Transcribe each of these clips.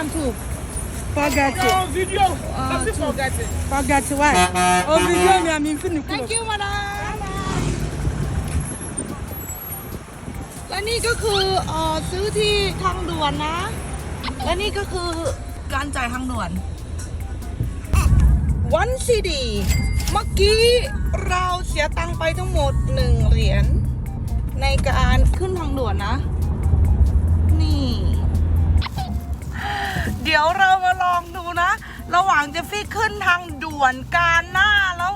time too. Forget it. Your video. Ah, Does it true. forget it? Forget it. Why? Oh, video me. I'm in Finnish. thank you มาดามและนี่ก็คือเอ่อซื้อที่ทางด่วนนะ และนี่ก็คือการจ่ายทางด่วนวันซีดีเมื่อกี้เราเสียตังค์ไปทั้งหมดหนึ่งเหรียญในการขึ้นทางด่วนนะ ดี๋ยวเรามาลองดูนะ ระหว่างเจฟฟี่ขึ้นทางด่วนการหน้าแล้ว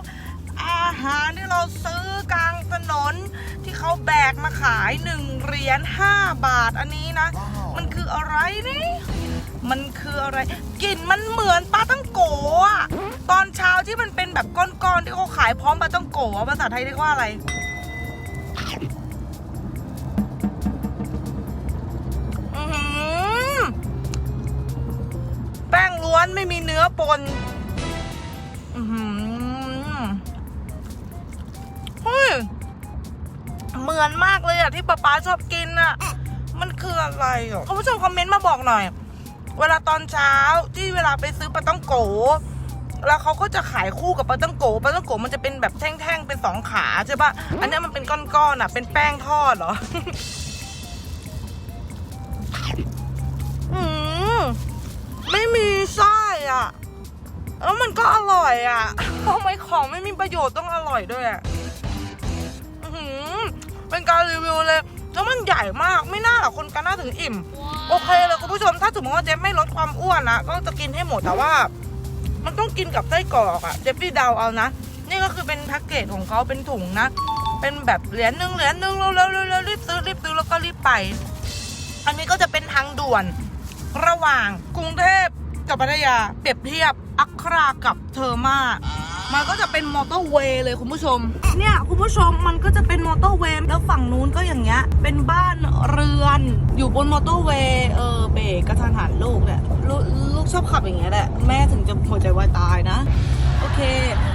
อาหารที่เราซื้อกลางถนน ที่เขาแบกมาขายหนึ่งเหรียญห้าบาทอันนี้นะ มันคืออะไรนี่ มันคืออะไรกลิ่นมันเหมือนปลาตั้งโกอะตอนเช้าที่มันเป็นแบบก้อนๆที่เขาขายพร้อมปลาตั้งโกอะภาษาไทยเรียกว่าอะไร วนไม่มีเนื้อปนอือหือเฮ้ย เหมือนมากเลยอะที่ป๊าป๊าชอบกินอะมันคืออะไรอะคุณผู้ชมคอมเมนต์มาบอกหน่อย เวลาตอนเช้าที่เวลาไปซื้อปลาต้องโกแล้วเขาก็จะขายคู่กับปลาต้องโกปลาต้องโกมันจะเป็นแบบแท่งๆเป็นสองขาใช่ปะอันเนี้ยมันเป็นก้อนๆอะเป็นแป้งทอดเหรออืมไม่มีไส้ อะ แล้วมันก็อร่อยอะทำไมของไม่มีประโยชน์ต้องอร่อยด้วยอะอื้อหือเป็นการรีวิวเลยแล้วมันใหญ่มากไม่น่าหรอกคนกันน่าถึงอิ่ม โอเคเลยคุณผู้ชมถ้าสมมติว่าเจฟไม่ลดความอ้วนนะก็จะกินให้หมดแต่ว่า มันต้องกินกับไส้กรอกอะเจฟฟี่เดาเอานะนี่ก็คือเป็นแพ็กเกจของเขาเป็นถุงนะเป็นแบบเหรียญหนึ่งเหรียญหนึ่งเร็วๆเร็วๆรีบซื้อรีบซื้อแล้วก็รีบไป อันนี้ก็จะเป็นทางด่วนระหว่างกรุงเทพ กับพัทยาเปรียบเทียบอัครากับเทอร์มามันก็จะเป็นมอเตอร์เวย์เลยคุณผู้ชม เนี่ยคุณผู้ชมมันก็จะเป็นมอเตอร์เวย์แล้วฝั่งนู้นก็อย่างเงี้ย เป็นบ้านเรือน อยู่บนมอเตอร์เวย์เออเบรกกระทันหันลูกเนี่ยลูกลูกชอบขับอย่างเงี้ยแหละแม่ถึงจะหัวใจวายตายนะ โอเค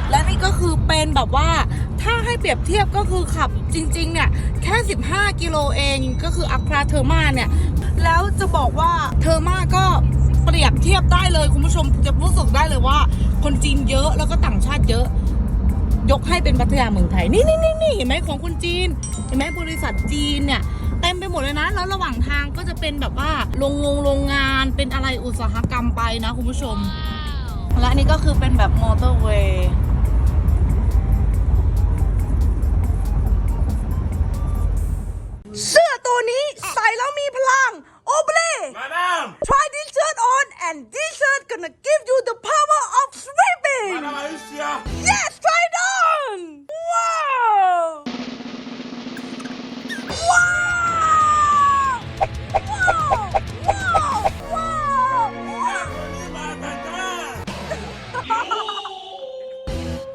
และนี่ก็คือเป็นแบบว่าถ้าให้เปรียบเทียบก็คือขับจริง ๆ เนี่ยแค่ 15 กิโลเองก็คืออัคราเทอร์มาเนี่ย แล้วจะบอกว่าเทอร์มาก็ เปรียบเทียบได้เลยคุณผู้ชมจะรู้สึกได้เลยว่า คนจีนเยอะแล้วก็ต่างชาติเยอะ ยกให้เป็นพัทยาเมืองไทยนี่นี่นี่นี่เห็นไหมของคนจีน เห็นไหมบริษัทจีนเนี่ยเต็มไปหมดเลยนะ แล้วระหว่างทางก็จะเป็นแบบว่าโรงงงโรงงานเป็นอะไรอุตสาหกรรมไปนะคุณผู้ชม และอันนี้ก็คือเป็นแบบมอเตอร์เวย์ and this shirt gonna give you the power of sweeping